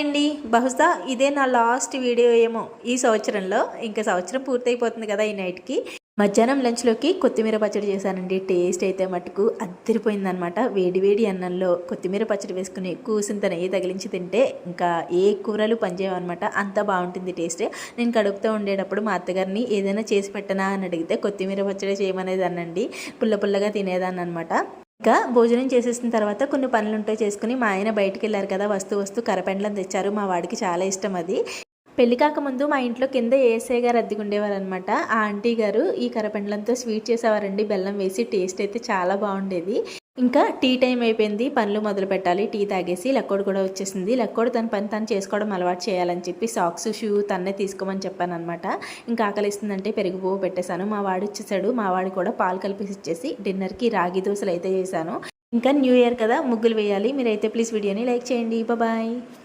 అండి. బహుశా ఇదే నా లాస్ట్ వీడియో ఏమో ఈ సంవత్సరంలో. ఇంకా సంవత్సరం పూర్తయిపోతుంది కదా ఈ నైట్కి. మధ్యాహ్నం లంచ్లోకి కొత్తిమీర పచ్చడి చేశానండి. టేస్ట్ అయితే మటుకు అద్దరిపోయిందనమాట. వేడివేడి అన్నంలో కొత్తిమీర పచ్చడి వేసుకుని కూసింత నెయ్యి తగిలించి తింటే ఇంకా ఏ కూరలు పనిచేయమన్నమాట అంత బాగుంటుంది టేస్ట్. నేను కడుపుతో ఉండేటప్పుడు మా అత్తగారిని ఏదైనా చేసి పెట్టనా అని అడిగితే కొత్తిమీర పచ్చడి చేయమనేది అనండి పుల్ల పుల్లగా తినేదాన్ని అనమాట ఇంకా భోజనం చేసేసిన తర్వాత కొన్ని పనులు ఉంటాయి చేసుకుని మా ఆయన బయటికి వెళ్ళారు కదా వస్తూ వస్తూ కరపెండలం తెచ్చారు. మా వాడికి చాలా ఇష్టం అది. పెళ్ళి కాకముందు మా ఇంట్లో కింద ఏసఐ గారు అద్దెకుండేవారు అనమాట ఆ ఆంటీ గారు ఈ కరపెండలంతో స్వీట్ చేసేవారండి. బెల్లం వేసి టేస్ట్ అయితే చాలా బాగుండేది. ఇంకా టీ టైం అయిపోయింది పనులు మొదలు పెట్టాలి టీ తాగేసి లక్కోడు కూడా వచ్చేసింది. లక్కోడు తన పని తను చేసుకోవడం అలవాటు చేయాలని చెప్పి సాక్స్ షూ తన్నే తీసుకోమని చెప్పాను అనమాట ఇంకా ఆకలిస్తుందంటే పెరుగు పువ్వు పెట్టేశాను. మా వాడు ఇచ్చేసాడు మా వాడు కూడా పాలు కలిపేసి ఇచ్చేసి డిన్నర్కి రాగి దోశలు అయితే చేశాను. ఇంకా న్యూ ఇయర్ కదా ముగ్గులు వేయాలి. మీరైతే ప్లీజ్ వీడియోని లైక్ చేయండి. బాయ్.